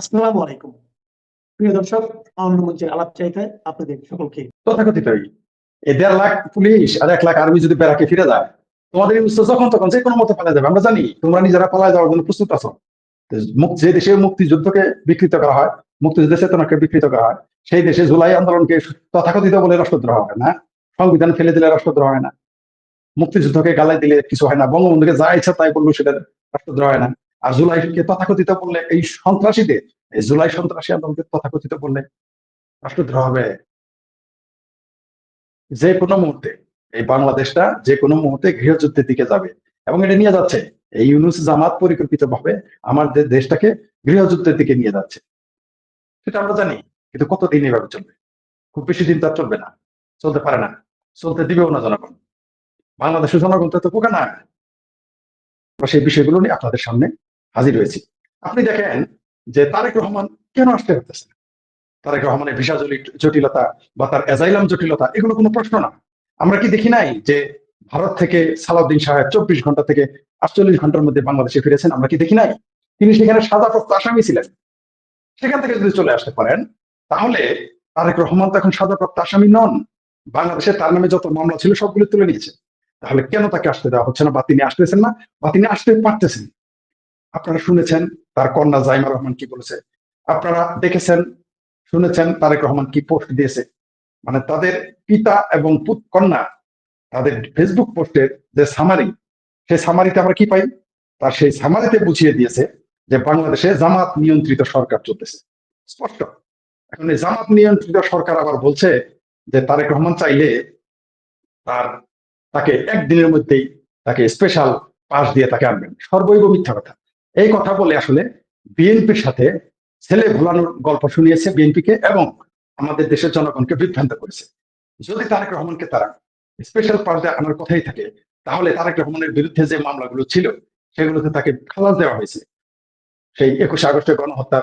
আসসালামু আলাইকুম। প্রিয় দর্শক অন্য মঞ্চের আলাপ আপনাদের সকলকে তথাকথিতই এই দেড় লাখ পুলিশ আর এক লাখ আর্মি যদি বেড়াকে ফিরে যায়, তোমাদের যখন তখন যে কোনো মতো পালা যাবে। আমরা জানি তোমরা নিজেরা পালায় যাওয়ার জন্য প্রস্তুত আছো। যে দেশে মুক্তিযুদ্ধকে বিকৃত করা হয় মুক্তিযুদ্ধের চেতনাকে বিকৃত করা হয়, সেই দেশে জুলাই আন্দোলনকে তথাকথিত বলে রাষ্ট্রদ্রোহ হয় না। সংবিধান ফেলে দিলে রাষ্ট্রদ্রোহ হয় না। মুক্তিযুদ্ধকে গালাই দিলে কিছু হয় না। বঙ্গবন্ধুকে যা ইচ্ছা তাই বলল সেটা রাষ্ট্রদ্রোহ হয় না। আর জুলাইকে তথাকথিত বললে, এই সন্ত্রাসীদের, এই জুলাই সন্ত্রাসী আন্দোলনকে তথাকথিত বললে রাষ্ট্রদ্রোহ হবে। যে কোনো মুহূর্তে এই বাংলাদেশটা যে কোনো মুহূর্তে গৃহযুদ্ধের দিকে যাবে এবং এটা নিয়ে যাচ্ছে। এই ইউনুস জামাত পরিকল্পিত ভাবে আমাদের দেশটাকে গৃহযুদ্ধের দিকে নিয়ে যাচ্ছে। সেটা আমরা জানি, কিন্তু কতদিন এভাবে চলবে? খুব বেশি দিন তার চলবে না। চলতে পারে না। চলতে দিবেও না জনগণ। বাংলাদেশের জনগণ তো পোকা না। সেই বিষয়গুলো নিয়ে আপনাদের সামনে হাজির হয়েছি। আপনি দেখেন যে তারেক রহমান কেন আসতে পারতেছে না? তারেক রহমানের ভিসা জটিলতা বা তার অ্যাজাইলাম জটিলতা, এগুলো কোনো প্রশ্ন না। আমরা কি দেখি নাই যে ভারত থেকে সালাউদ্দিন সাহেব চব্বিশ ঘণ্টা থেকে আটচল্লিশ ঘণ্টার মধ্যে বাংলাদেশে ফিরেছেন? আমরা কি দেখি নাই? তিনি সেখানে সাজাপ্রাপ্ত আসামি ছিলেন। সেখান থেকে যদি চলে আসতে পারেন, তাহলে তারেক রহমান তো এখন সাজাপ্রাপ্ত আসামি নন। বাংলাদেশে তার নামে যত মামলা ছিল সবগুলো তুলে নিয়েছে। তাহলে কেন তাকে আসতে দেওয়া হচ্ছে না বা তিনি আসতেছেন না বা তিনি আসতে পারতেছেন আপনারা শুনেছেন তার কন্যা জাইমা রহমান কি বলেছে? আপনারা দেখেছেন, শুনেছেন তারেক রহমান কি পোস্ট দিয়েছে? মানে তাদের পিতা এবং পুত কন্যা তাদের ফেসবুক পোস্টের যে সামারি সেই সামারিতে আমরা কি পাই? তার সেই সামারিতে বুঝিয়ে দিয়েছে যে বাংলাদেশে জামাত নিয়ন্ত্রিত সরকার চলতেছে। স্পষ্ট। এখন এই জামাত নিয়ন্ত্রিত সরকার আবার বলছে যে তারেক রহমান চাইলে তার, তাকে একদিনের মধ্যেই তাকে স্পেশাল পাস দিয়ে তাকে আনবেন। সর্বৈব মিথ্যা কথা। এই কথা বলে আসলে বিএনপির সাথে ছেলে ভোলানোর গল্প শুনিয়েছে বিএনপিকে এবং আমাদের দেশের জনগণকে বিভ্রান্ত করেছে। যদি তারেক রহমানকে তারা স্পেশাল পার্টে আনার কথাই থাকে, তাহলে তারেক রহমানের বিরুদ্ধে যে মামলাগুলো ছিল, সেগুলোতে তাকে খালাস দেওয়া হয়েছে। সেই একুশে আগস্টের গণহত্যা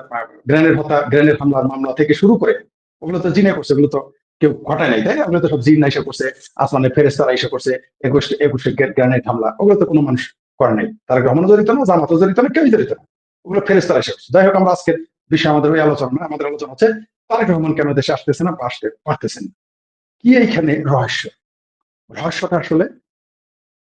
গ্রেনের হত্যা, গ্রেনেড হামলার মামলা থেকে শুরু করে ওগুলো তো জিনে করছে, ওগুলো তো কেউ ঘটায় নাই, তাই ওগুলো তো সব জিন এসে করছে আসমানে ফেরেস্তারা এসে করছে, একুশ, একুশে গ্রেনেড হামলা, ওগুলো তো কোনো মানুষ করে নাই। তারেক রহমানও জড়িত না, জামাতও জড়িত না, কেউই জড়িত না? ওগুলো ফেরেস্তারা এসে করছে যাই হোক আমরা আজকের বিষয় আমাদের ওই আলোচনা না আমাদের আলোচনা হচ্ছে তারেক রহমান কেন দেশে আসতেছে না আসতে পারতেছেন না? কি এইখানে রহস্য? রহস্যটা আসলে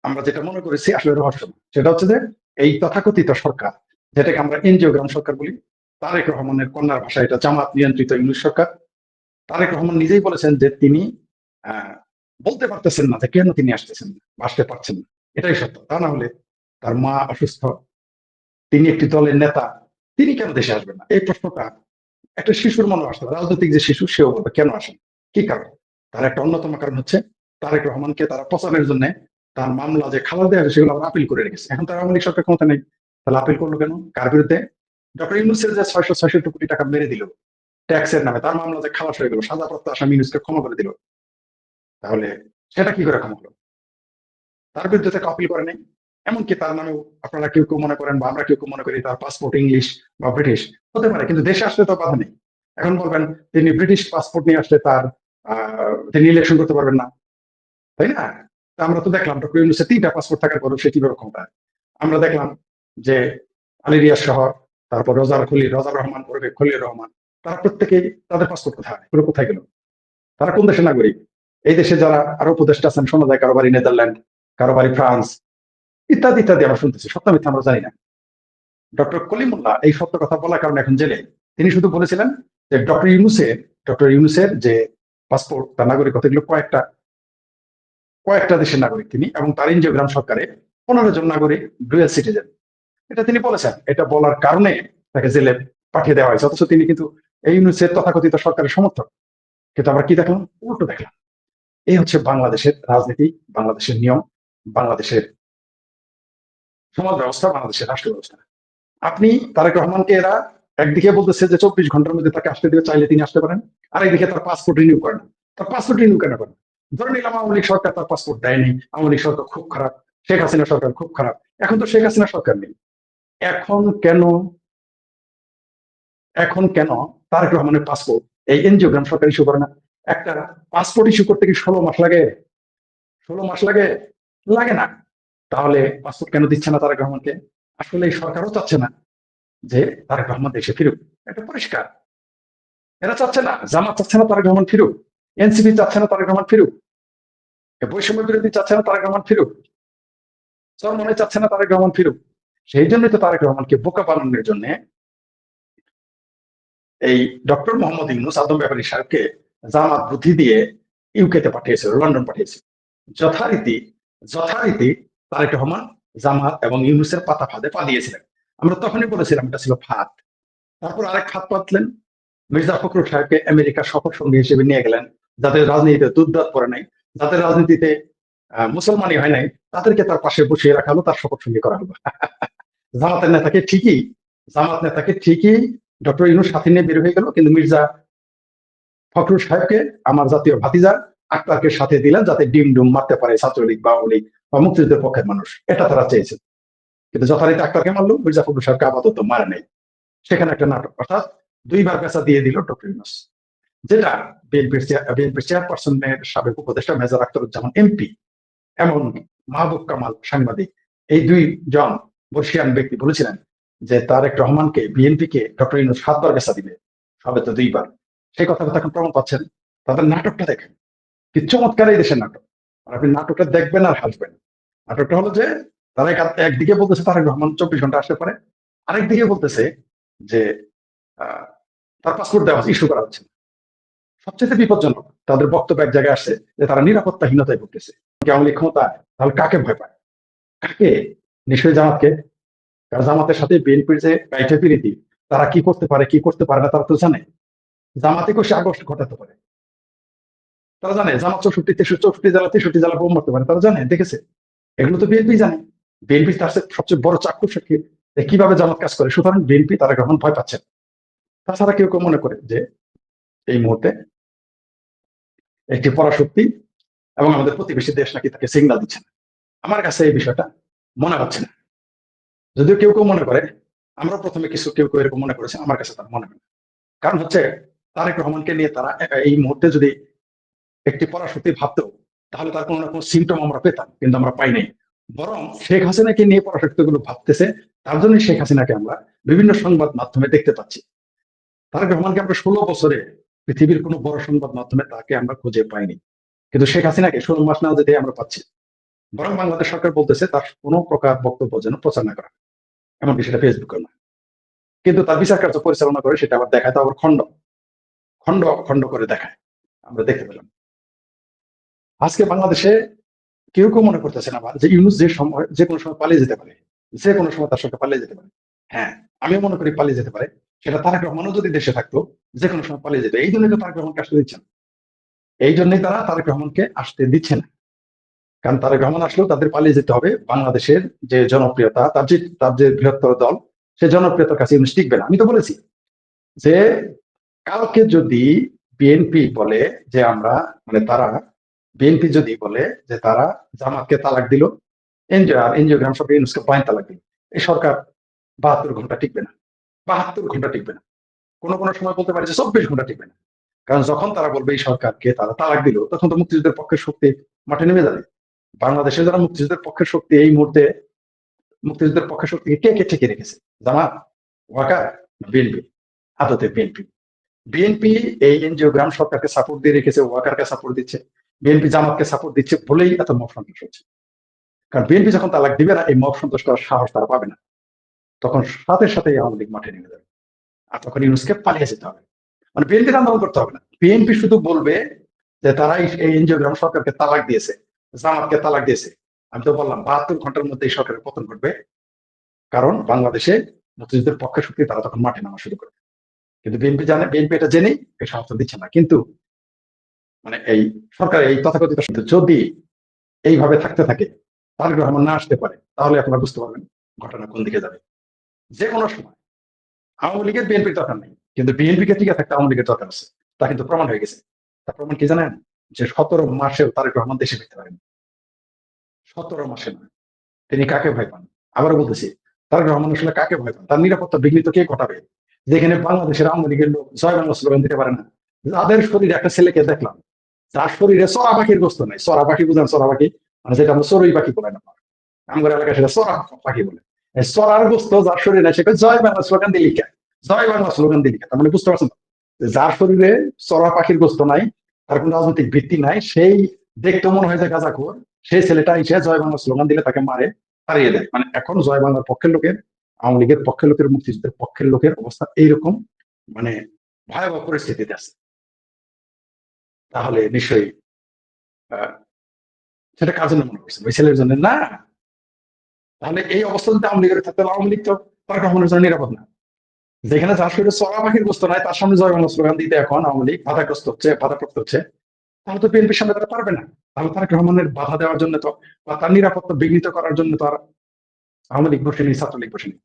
আমরা যেটা মনে করেছি আসলে রহস্য সেটা হচ্ছে যে এই তথাকথিত সরকার, যেটাকে আমরা এনজিওগ্রাম সরকার বলি, তারেক রহমানের কন্যার ভাষা এটা জামাত নিয়ন্ত্রিত ইংলিশ সরকার। তারেক রহমান নিজেই বলেছেন যে তিনি বলতে পারতেছেন না যে কেন তিনি আসতেছেন না আসতে পারছেন না। এটাই সত্য। তা না হলে তার মা অসুস্থ। তিনি একটি দলের নেতা। তিনি কেন দেশে আসবেন না? এই প্রশ্নটা একটা শিশুর মনে আসতে রাজনৈতিক যে শিশু, সেও বলবে, কেন আসেন কি কারণ? তার একটা অন্যতম কারণ হচ্ছে তারেক রহমানকে তারা প্রচারের জন্য তার মামলা যে খালাস দেওয়া সেগুলো আবার আপিল করে রেখেছে। এখন তার আওয়ামী সরকার ক্ষমতা নেই। তাহলে আপিল করল কেন? কার বিরুদ্ধে? ডক্টর ইউনুসের যে ছয়শো ছয়ষট্টি কোটি টাকা মেরে দিল, ট্যাক্সের নামে, তার মামলা যে খালাস হয়ে গেল সাজাপ্রাপ্ত আসামি ইউনুসকে ক্ষমা করে দিল। তাহলে সেটা কি করে ক্ষমা হলো? তার বিরুদ্ধে তাকে আপিল করে নেই। এমনকি তার নামেও আপনারা কেউ কেউ মনে করেন বা আমরা কেউ কেউ মনে করি তার পাসপোর্ট ইংলিশ বা ব্রিটিশ হতে পারে, কিন্তু দেশে আসলে তো বাধা নেই। এখন বলবেন, তিনি ব্রিটিশ পাসপোর্ট নিয়ে আসলে তার তিনি ইলেকশন করতে পারবেন না। তাই না? আমরা তো দেখলাম, ডক্টর ইউনুসের তিনটা পাসপোর্ট থাকার পরেও সে কীভাবে ক্ষমতা আমরা দেখলাম যে আলিরিয়া শহর, তারপর রোজার খলি রোজার রহমান পড়বে খলিল রহমান, তারা প্রত্যেকেই তাদের পাসপোর্ট কোথায়? পুরো কোথায় গেল? তারা কোন দেশের নাগরিক? এই দেশে যারা আরও উপদেষ্টা আছেন, শোনা যায় কারও বাড়ি নেদারল্যান্ড কারও বাড়ি ফ্রান্স ইত্যাদি ইত্যাদি আমরা শুনতেছি। সত্য মিথ্যা আমরা জানি না। ডক্টর কলিমুল্লাহ এই সত্য কথা বলার কারণে এখন জেলে। তিনি শুধু বলেছিলেন যে ডক্টর ইউনুসের ডক্টর ইউনুসের যে পাসপোর্ট, তার নাগরিকতা এগুলো কয়েকটা কয়েকটা দেশের নাগরিক তিনি এবং তার ইঞ্জিওগ্রাম সরকারে পনেরো জন নাগরিক ডুয়েল সিটিজেন। এটা তিনি বলেছেন। এটা বলার কারণে তাকে জেলে পাঠিয়ে দেওয়া হয়েছে। অথচ তিনি কিন্তু এই ইউনুসের তথাকথিত সরকারের সমর্থক। কিন্তু আমরা কি দেখলাম? উল্টো দেখলাম। এই হচ্ছে বাংলাদেশের রাজনীতি, বাংলাদেশের নিয়ম, বাংলাদেশের সমাজ ব্যবস্থা বাংলাদেশের রাষ্ট্র ব্যবস্থা আপনি তারেক রহমানকে এরা একদিকে বলতেছে যে চব্বিশ ঘণ্টার মধ্যে তাকে আসতে দিবে, চাইলে তিনি আসতে পারেন। আরেকদিকে তার পাসপোর্ট রিনিউ করেন তার পাসপোর্ট রিনিউ কেন করেন ধরে নিলাম আওয়ামী লীগ সরকার তার পাসপোর্ট দেয়নি, আওয়ামী লীগ সরকার খুব খারাপ, শেখ হাসিনা সরকার খুব খারাপ। এখন তো শেখ হাসিনা সরকার নেই। এখন কেন এখন কেন তারেক রহমানের পাসপোর্ট এই এনজিওগ্রাম সরকার ইস্যু করে না? একটা পাসপোর্ট ইস্যু করতে কি ষোলো মাস লাগে? ষোলো মাস লাগে? লাগে না। তাহলে পাসপোর্ট কেন দিচ্ছে না তারেক রহমানকে? আসলে এই সরকারও চাচ্ছে না যে তারেক রহমান দেশে ফিরুক। এটা পরিষ্কার। এরা চাচ্ছে না, জামাত চাচ্ছে না তারেক রহমান ফিরুক। এনসিপি চাচ্ছে না তারেক রহমান ফিরুক। বৈষম্য বিরোধী চাচ্ছে না তারেক রহমান ফিরুক। চরমনে চাচ্ছে না তারেক রহমান ফিরুক। সেই জন্যই তো তারেক রহমানকে বোকা বানানোর জন্য এই ডক্টর মোহাম্মদ ইউনুস আদম ব্যাপারী সাহেবকে জামাত বুদ্ধি দিয়ে ইউকেতে পাঠিয়েছিল লন্ডন পাঠিয়েছিল যথারীতি যথারীতি তারেক রহমান, জামাত এবং ইউনুসের পাতা ফাঁদে পালিয়েছিলেন। আমরা তখনই বলেছিলাম, এটা ছিল ফাঁদ। তারপর আরেক ফাঁদ পাতলেন। মির্জা ফখরুল সাহেবকে আমেরিকার সফর সঙ্গী হিসেবে নিয়ে গেলেন। যাদের রাজনীতিতে দুর্দাত পড়ে নাই, যাদের রাজনীতিতে মুসলমানই হয় নাই, তাদেরকে তার পাশে বসিয়ে রাখা হলো, তার শপথ সঙ্গী করা হলো। জামাতের নেতাকে ঠিকই, জামাত নেতাকে ঠিকই ডক্টর ইউনুস সাথে নিয়ে বের হয়ে গেল, কিন্তু মির্জা ফখরুল সাহেবকে, আমার জাতীয় ভাতিজা আক্তারকে সাথে দিলেন, যাতে ডিম ডুম মারতে পারে ছাত্রলীগ বা আওয়ামী লীগ। বা মুক্তিযুদ্ধের পক্ষের মানুষ। এটা তারা চেয়েছে। কিন্তু যথারীতি আক্তারকে মারলো, মির্জা ফখরুল সাহেবকে আপাতত মারে নেই। সেখানে একটা নাটক, অর্থাৎ দুইবার পেশা দিয়ে দিল ডক্টর ইউনুস, যেটা বিএনপির বিএনপির চেয়ারপারসনের সাবেক উপদেষ্টা মেজর আক্তারুজ্জামান এমপি এমন মাহবুব কামাল সাংবাদিক, এই দুই জন বর্ষিয়ান ব্যক্তি বলেছিলেন যে তারেক রহমানকে, বিএনপিকে ডক্টর ইউনুস সাতবার পেশা দিবে সবে তো দুইবার। সেই কথা এখন প্রমাণ পাচ্ছেন। তাদের নাটকটা দেখেন। কি চমৎকার এই দেশের নাটক। আর আপনি নাটকটা দেখবেন আর হাসবেন। নাটকটা হলো যে, তারা এক- একদিকে বলতেছে তারেক রহমান চব্বিশ ঘণ্টা আসতে পারে, আরেকদিকে বলতেছে যে তার পাসপোর্ট দেওয়া ইস্যু করা হচ্ছে। না। সবচেয়ে বিপজ্জনক, তাদের বক্তব্য এক জায়গায় আসছে যে, তারা নিরাপত্তাহীনতায় ভুগতেছে। আওয়ামী লীগ ক্ষমতা, তাহলে কাকে ভয় পায়? কাকে? নিশ্চয়ই জামাতকে। কারণ জামাতের সাথে বিএনপির যে গাইঠে রীতি তারা কি করতে পারে, কি করতে পারে না, তারা তো জানে। জামাতে সে আগস্ট ঘটাতে পারে। তারা জানে জামাত চৌষট্টি, তেষট্টি, চৌষট্টি জেলা, তেষট্টি জেলা বোম মারতে পারে, তারা জানে, দেখেছে। এগুলো তো বিএনপি জানে। বিএনপি তার সবচেয়ে বড় চাক্ষুষ সাক্ষী কীভাবে জামাত কাজ করে? সুতরাং বিএনপি তারা গ্রহণ ভয় পাচ্ছে। তাছাড়া কেউ কেউ মনে করে যে এই মুহূর্তে একটি পরাশক্তি এবং আমাদের প্রতিবেশী দেশ নাকি তাকে সিগন্যাল দিচ্ছে আমার কাছে এই বিষয়টা মনে হচ্ছে না। যদিও কেউ কেউ মনে করে, আমরা প্রথমে কিছু কেউ কেউ এরকম মনে করেছে, আমার কাছে তার মনে হয় কারণ হচ্ছে তারেক রহমানকে নিয়ে তারা এই মুহূর্তে যদি একটি পরাশক্তি ভাবতো তাহলে তার কোনো না কোনো সিমটম আমরা পেতাম, কিন্তু আমরা পাই নাই বরং শেখ হাসিনাকে নিয়ে পরাশক্তি গুলো ভাবতেছে, তার জন্য শেখ হাসিনাকে আমরা বিভিন্ন সংবাদ মাধ্যমে দেখতে পাচ্ছি। তারেক রহমানকে আমরা ষোলো বছরে পৃথিবীর কোনো বড় সংবাদ মাধ্যমে তাকে আমরা খুঁজে পাইনি। কিন্তু শেখ হাসিনাকে ষোলো মাস না যেতে আমরা পাচ্ছি। বরং বাংলাদেশ সরকার বলতেছে, তার কোনো প্রকার বক্তব্য যেন প্রচার না করা। এমনকি সেটা ফেসবুকে না। কিন্তু তার বিচার কার্য পরিচালনা করে সেটা আবার দেখায়, তো আবার খণ্ড। খণ্ড খণ্ড করে দেখায়। আমরা দেখতে পেলাম। আজকে বাংলাদেশে কেউ কেউ মনে করতেছে না যে ইউনুস যে সময় যে কোনো সময় পালিয়ে যেতে পারে, যে কোনো সময় তার সঙ্গে পালিয়ে যেতে পারে। হ্যাঁ আমিও মনে করি পালিয়ে যেতে পারে। সেটা তারেক রহমানও যদি দেশে থাকতো, যে কোনো সময় পালিয়ে যেত। এই জন্যই তো তারেক রহমানকে আসতে দিচ্ছে না। এই জন্যই তারা তারেক রহমানকে আসতে দিচ্ছে না। কারণ তারেক রহমান আসলেও তাদের পালিয়ে যেতে হবে। বাংলাদেশের যে জনপ্রিয়তা, তার যে তার যে বৃহত্তর দল, সে জনপ্রিয়তার কাছে ইউনুস টিকবে না। আমি তো বলেছি যে কালকে যদি বিএনপি বলে যে আমরা মানে তারা বিএনপি যদি বলে যে তারা জামাতকে তালাক দিল, এনজিও আর এনজিওগ্রাম সব ইউনুসকে পয়েন্ট তালাক দিল, এই সরকার বাহাত্তর ঘণ্টা টিকবে না, বাহাত্তর ঘণ্টা টিকবে না। কোনো কোনো সময় বলতে পারে যে চব্বিশ ঘণ্টা টিকবে না। কারণ যখন তারা বলবে এই সরকারকে তারা তালাক দিল, তখন তো মুক্তিযুদ্ধের পক্ষের শক্তি মাঠে নেমে যাবে। বাংলাদেশে যারা মুক্তিযুদ্ধের পক্ষের শক্তি, এই মুহূর্তে মুক্তিযুদ্ধের পক্ষের শক্তিকে কে কে ঠেকে রেখেছে? জামাত, ওয়াকার বিএনপি আদতে বিএনপি বিএনপি এই এনজিও গ্রাম সরকারকে সাপোর্ট দিয়ে রেখেছে, ওয়াকারকে সাপোর্ট দিচ্ছে। বিএনপি জামাতকে সাপোর্ট দিচ্ছে বলেই এত মব সন্ত্রাস হচ্ছে। কারণ বিএনপি যখন তালাক দিবে না, এই মব সন্ত্রাস করার সাহস তারা পাবে না। তখন সাথে সাথে আওয়ামী লীগ মাঠে নেমে যাবে। আর তখন ইউনুসকে পালিয়ে যেতে হবে। মানে বিএনপির আন্দোলন করতে হবে না। বিএনপি শুধু বলবে যে তারা এই- এই এনজিওগ্রাম সরকারকে তালাক দিয়েছে, জামাতকে তালাক দিয়েছে। আমি তো বললাম, বাহাত্তর ঘণ্টার মধ্যে এই সরকারের পতন ঘটবে। কারণ বাংলাদেশে মুক্তিযুদ্ধের পক্ষে শক্তি তারা তখন মাঠে নামা শুরু করবে কিন্তু বিএনপি জানে বিএনপি এটা জেনেই এই সাহস দিচ্ছে না। কিন্তু মানে এই সরকার এই তথাকথিত যদি এইভাবে থাকতে থাকে, তার রহমান না আসতে পারে, তাহলে আপনারা বুঝতে পারবেন ঘটনা কোন দিকে যাবে। যে কোনো সময় আওয়ামী লীগের বিএনপির দরকার নেই, কিন্তু বিএনপিকে টিকে থাকতে আওয়ামী লীগের দরকার আছে, তা কিন্তু প্রমাণ হয়ে গেছে। তার প্রমাণ কি জানেন? যে সতেরো মাসেও তারেক রহমান দেশে ফিরতে পারেন সতেরো মাসে নয়। তিনি কাকে ভয় পান? আবারও বলতেছি, তারেক রহমান আসলে কাকে ভয় পান? তার নিরাপত্তা বিঘ্নিত কে ঘটাবে? যেখানে বাংলাদেশের আওয়ামী লীগের লোক জয় বাংলা স্লোগান দিতে পারে না। যাদের শরীরে একটা ছেলেকে দেখলাম যার শরীরে চড়া পাখির গোস্ত নাই। চড়া পাখি বুঝান চড়া পাখি? মানে যেটা আমরা চড়ুই পাখি বলে না। আমার এলাকায় সেটা চড়া পাখি বলে। চড়ার গোস্ত যার শরীরে নাই সে কয়, জয় বাংলা স্লোগান কে জয় বাংলা স্লোগান কে তার মানে বুঝতে পারছেন যার শরীরে চড়া পাখির গোস্ত নাই তার কোনো রাজনৈতিক ভিত্তি নাই সেই দেখতে মনে হয় যে গাজাখোর সেই ছেলেটা এসে জয় বাংলা স্লোগান দিলে তাকে মারে হারিয়ে দেয়। মানে এখন জয় বাংলার পক্ষের লোকের আওয়ামী লীগের পক্ষের লোকের মুক্তিযুদ্ধের পক্ষের লোকের অবস্থা এইরকম মানে ভয়াবহ পরিস্থিতিতে আছে। তাহলে নিশ্চয়ই সেটা কার জন্য মনে করছেন ওই ছেলের জন্য না। তাহলে এই অবস্থা যদি আওয়ামী লীগের থাকতে আওয়ামী লীগ তো তার কখনোর জন্য নিরাপদ না। যেখানে যার শরীরে চড়া পাখির গ্রস্ত নাই, তার সামনে জয় বাংলা স্লোগান দিতে এখন আওয়ামী লীগ বাধাগ্রস্ত হচ্ছে, বাধাপ্রাপ্ত হচ্ছে। তাহলে তো বিএনপির সামনে তারা পারবে না। তাহলে তারেক রহমানের বাধা দেওয়ার জন্য তো বা তার নিরাপত্তা বিঘ্নিত করার জন্য তো আর আওয়ামী লীগ বসেনি, ছাত্রলীগ বসেনি।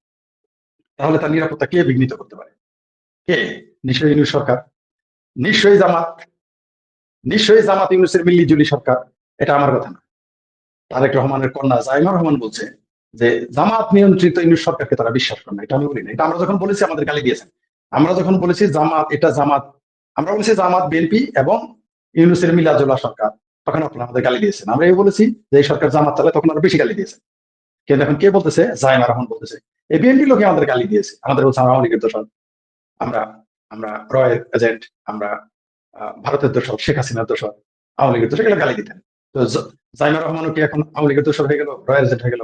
তাহলে তার নিরাপত্তা কে বিঘ্নিত করতে পারে? কে? নিশ্চয়ই সরকার। নিশ্চয়ই জামাত। নিশ্চয়ই জামাত ইউনুসের মিল্লি জুলি সরকার, এটা আমার কথা না। তারেক রহমানের কন্যা জাইমা রহমান বলছে যে, জামাত নিয়ন্ত্রিত ইউনুস সরকারকে তারা বিশ্বাস করে না, এটা আমি বলি না। এটা আমরা যখন বলেছি, আমাদের গালি দিয়েছেন। আমরা যখন বলেছি জামাত, এটা জামাত, আমরা বলেছি জামাত, বিএনপি এবং ইউনুসের মিলাজুল্লাহ সরকার, তখন আপনারা আমাদের গালি দিয়েছেন। আমরা এই বলেছি যে, এই সরকার জামাত চালায়, তখন আরও বেশি গালি দিয়েছেন। কিন্তু এখন কে বলতেছে? জাইমা রহমান বলতেছে। এই বিএনপি লোকে আমাদের গালি দিয়েছে। আমাদের বলছে আমরা আওয়ামী লীগের দোষর আমরা আমরা রয়ের এজেন্ট, আমরা ভারতের দোষর, শেখ হাসিনার দোষর, আওয়ামী লীগের দোষর, এগুলো গালি দিতেন। তো জাইমা রহমানও কি এখন আওয়ামী লীগের দোষর হয়ে গেল রয়ের এজেন্ট হয়ে গেল?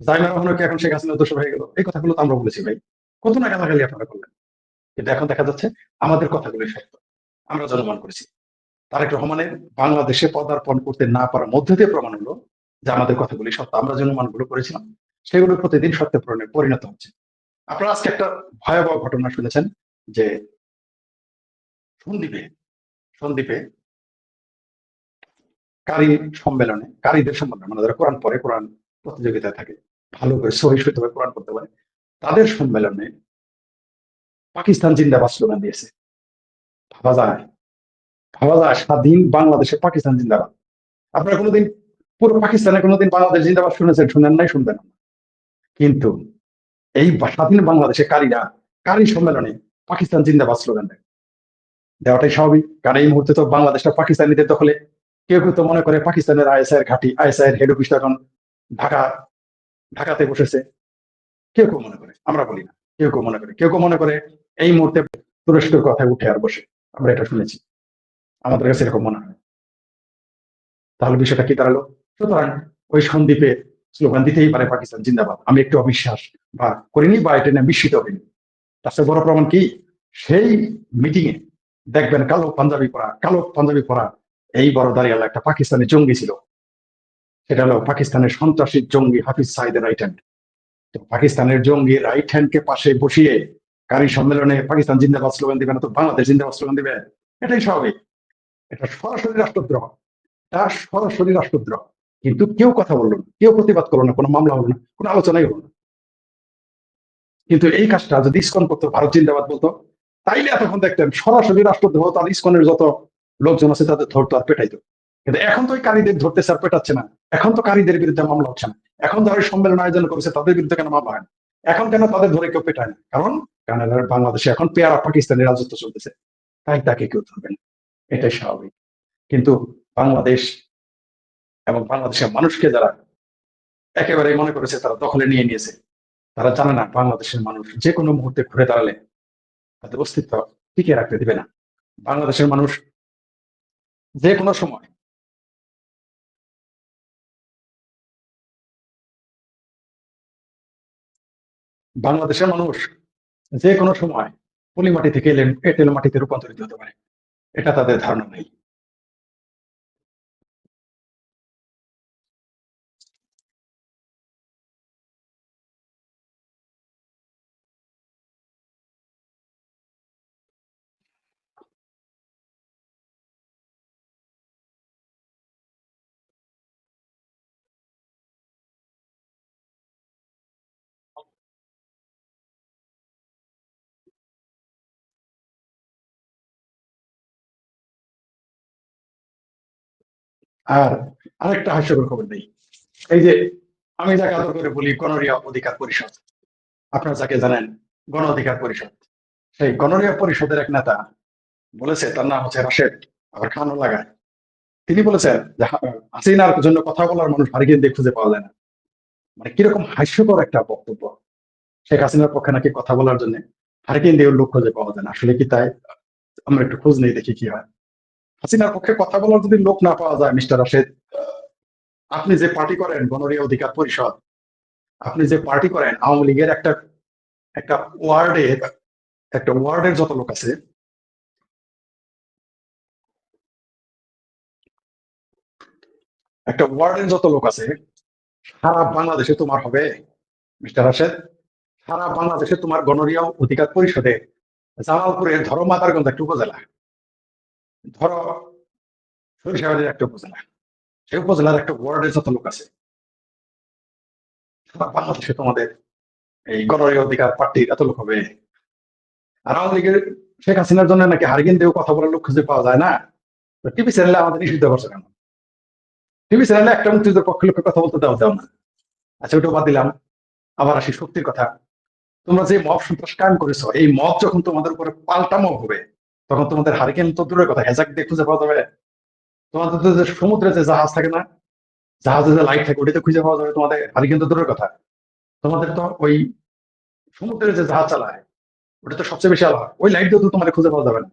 জাইমা রহমানও কি এখন শেখ হাসিনার দোষর হয়ে গেল? এই কথাগুলো তো আমরা বলেছি ভাই। কত না গালাগালি আপনারা করলেন। কিন্তু এখন দেখা যাচ্ছে আমাদের কথাগুলোই সত্য। আমরা জনমান করেছি। তারেক রহমানের বাংলাদেশে পদার্পণ করতে না পারার মধ্যে দিয়ে প্রমাণ হলো যে আমাদের কথাগুলি সত্য। আমরা জনমানগুলো করেছিলাম। সেগুলো প্রতিদিন সত্যে পরিণত পরিণত হচ্ছে। আপনারা আজকে একটা ভয়াবহ ঘটনা শুনেছেন যে সন্দীপে সন্দীপে কারি সম্মেলনে, কারীদের সম্মেলনে মানে যারা কোরআন পড়ে, কোরআন প্রতিযোগিতায় থাকে, ভালো করে সহি সহিতভাবে কোরআন পড়তে পারে, তাদের সম্মেলনে পাকিস্তান জিন্দাবাদ স্লোগান দিয়েছে। ভাবা যায় ভাবা যায়, স্বাধীন বাংলাদেশে পাকিস্তান জিন্দাবাদ। আপনারা কোনোদিন পুরো পাকিস্তানে কোনোদিন বাংলাদেশ জিন্দাবাদ শুনেছেন, শুনেন নাই, শুনবেন না। কিন্তু এই স্বাধীন বাংলাদেশে কারীরা কারী সম্মেলনে পাকিস্তান জিন্দাবাদ স্লোগান দেয়। দেওয়াটাই স্বাভাবিক। কারণ এই মুহূর্তে তো বাংলাদেশটা পাকিস্তানিদের দখলে কেউ কেউ তো মনে করে পাকিস্তানের আইএসআই ঘাঁটি আইএসআই হেড অফিস এখন ঢাকা, ঢাকাতে বসেছে। কেউ কেউ মনে করে, আমরা বলি না। কেউ কেউ মনে করে, কেউ কেউ মনে করে এই মুহূর্তে তুরস্কের কথায় উঠে আর বসে। আমরা এটা শুনেছি। আমাদের কাছে এরকম মনে হয়। তাহলে বিষয়টা কি দাঁড়াল? সুতরাং ওই সন্দ্বীপে স্লোগান দিতেই পারে পাকিস্তান, জিন্দাবাদ। আমি একটু অবিশ্বাস বা করিনি বা এটা নিয়ে বিস্মিত হইনি। তার বড় প্রমাণ কি? সেই মিটিং এ দেখবেন কালো পাঞ্জাবি পরা, কালো পাঞ্জাবি পরা এই বড় দাঁড়িয়ে একটা পাকিস্তানি জঙ্গি ছিল। সেটা হলো পাকিস্তানের সন্ত্রাসী জঙ্গি হাফিজ সাইদের রাইট হ্যান্ড তো পাকিস্তানের জঙ্গি রাইট হ্যান্ড কে পাশে বসিয়ে কারি সম্মেলনে পাকিস্তান জিন্দাবাদ স্লোগান দিবে না তো বাংলাদেশ জিন্দাবাদ স্লোগান দিবে? এটাই স্বাভাবিক। এটা সরাসরি রাষ্ট্রদ্রোহ। এটা সরাসরি রাষ্ট্রদ্রোহ। কিন্তু কেউ কথা বলল না, কেউ প্রতিবাদ করল না, কোনো মামলা হলো না, কোনো আলোচনাই হলো না। কিন্তু এই কাজটা যদি ইস্কন করতো, ভারত জিন্দাবাদ বলতো তাইলে এতক্ষণ দেখতেন, সরাসরি রাষ্ট্রদ্রোহ, তার ইস্কনের যত লোকজন আছে তাদের ধরতো আর পেটাইতো। কিন্তু এখন তো ওই কারীদের ধরতেছে আর পেটাচ্ছে না। এখন তো কারীদের বিরুদ্ধে মামলা হচ্ছে না। এখন যারা সম্মেলন আয়োজন করেছে, তাদের বিরুদ্ধে কেন মামলা হয় এখন কেন তাদের ধরে কেউ পেটায় না? কারণ কানাডার, বাংলাদেশে এখন পেয়ারা পাকিস্তানের রাজত্ব চলতেছে। তাই তাকে কেউ ধরবে না। এটাই স্বাভাবিক। কিন্তু বাংলাদেশ এবং বাংলাদেশের মানুষকে যারা একেবারে মনে করেছে, তারা দখলে নিয়ে নিয়েছে, তারা জানে না বাংলাদেশের মানুষ যে কোনো মুহূর্তে ঘুরে দাঁড়ালে তাদের অস্তিত্ব টিকে রাখতে দিবে না। বাংলাদেশের মানুষ যে কোনো সময় বাংলাদেশের মানুষ যে কোনো সময় পলি মাটি থেকে এঁটেল মাটিতে রূপান্তরিত হতে পারে। এটা তাদের ধারণা নেই। আর আরেকটা হাস্যকর খবর নেই। এই যে আমি যাকে আদর করে বলি গণরিয়া অধিকার পরিষদ, আপনারা যাকে জানেন গণ অধিকার পরিষদ। সেই গণরিয়া পরিষদের এক নেতা বলেছে, তার নাম হচ্ছে রাশেদ আবার খানও লাগায়। তিনি বলেছেন যে হাসিনার জন্য কথা বলার মানুষ হারিকেন দিয়ে খুঁজে পাওয়া যায় না। মানে কীরকম হাস্যকর একটা বক্তব্য। শেখ হাসিনার পক্ষে নাকি কথা বলার জন্য হারিকেন দিয়ে লোক খুঁজে পাওয়া যায় না। আসলে কি তাই? আমরা একটু খোঁজ নেই দেখি কি হয়। হাসিনার পক্ষে কথা বলার যদি লোক না পাওয়া যায়, মিস্টার রাশেদ আপনি যে পার্টি করেন গণরীয় অধিকার পরিষদ, আপনি যে পার্টি করেন, আওয়ামী লীগের একটা একটা ওয়ার্ডে একটা ওয়ার্ডের যত লোক আছে, একটা ওয়ার্ডের যত লোক আছে, সারা বাংলাদেশে তোমার হবে, মিস্টার রাশেদ, সারা বাংলাদেশে তোমার গণরীয় অধিকার পরিষদে জামালপুরের ধরো মাতারগঞ্জ একটা উপজেলা। ধরো সরিষাবাড়ির একটা উপজেলা। সেই উপজেলার একটা ওয়ার্ডের যত লোক আছে বাংলাদেশে তোমাদের এই গণরীয় অধিকার পার্টির এত লোক হবে। আর আওয়ামী লীগের শেখ হাসিনার জন্য নাকি হারিকেন দেও কথা বলার লোক খুঁজে পাওয়া যায় না? টিভি চ্যানেলে আমাদের নিষিদ্ধ করছে কেন? টিভি চ্যানেলে একটা মুক্তিযুদ্ধের পক্ষে কথা বলতে দাও দাও না। আচ্ছা ওটা বাদ দিলাম। আবার আসি শক্তির কথা। তোমরা যে মব সন্ত্রাস কায়েম করেছ, এই মব যখন তোমাদের উপরে পাল্টা মব হবে তখন তোমাদের হারিকেন তো দূরের কথা, হেজাক দিয়ে খুঁজে পাওয়া যাবে। তোমাদের তো যে সমুদ্রে যে জাহাজ থাকে না, জাহাজে যে লাইট থাকে, ওটাতে খুঁজে পাওয়া যাবে তোমাদের হারিকেন তো দূরের কথা। তোমাদের তো ওই সমুদ্রে যে জাহাজ চালায়, ওটা তো সবচেয়ে বেশি আলো হয় ওই লাইট দিয়ে তো তোমাদের খুঁজে পাওয়া যাবে না।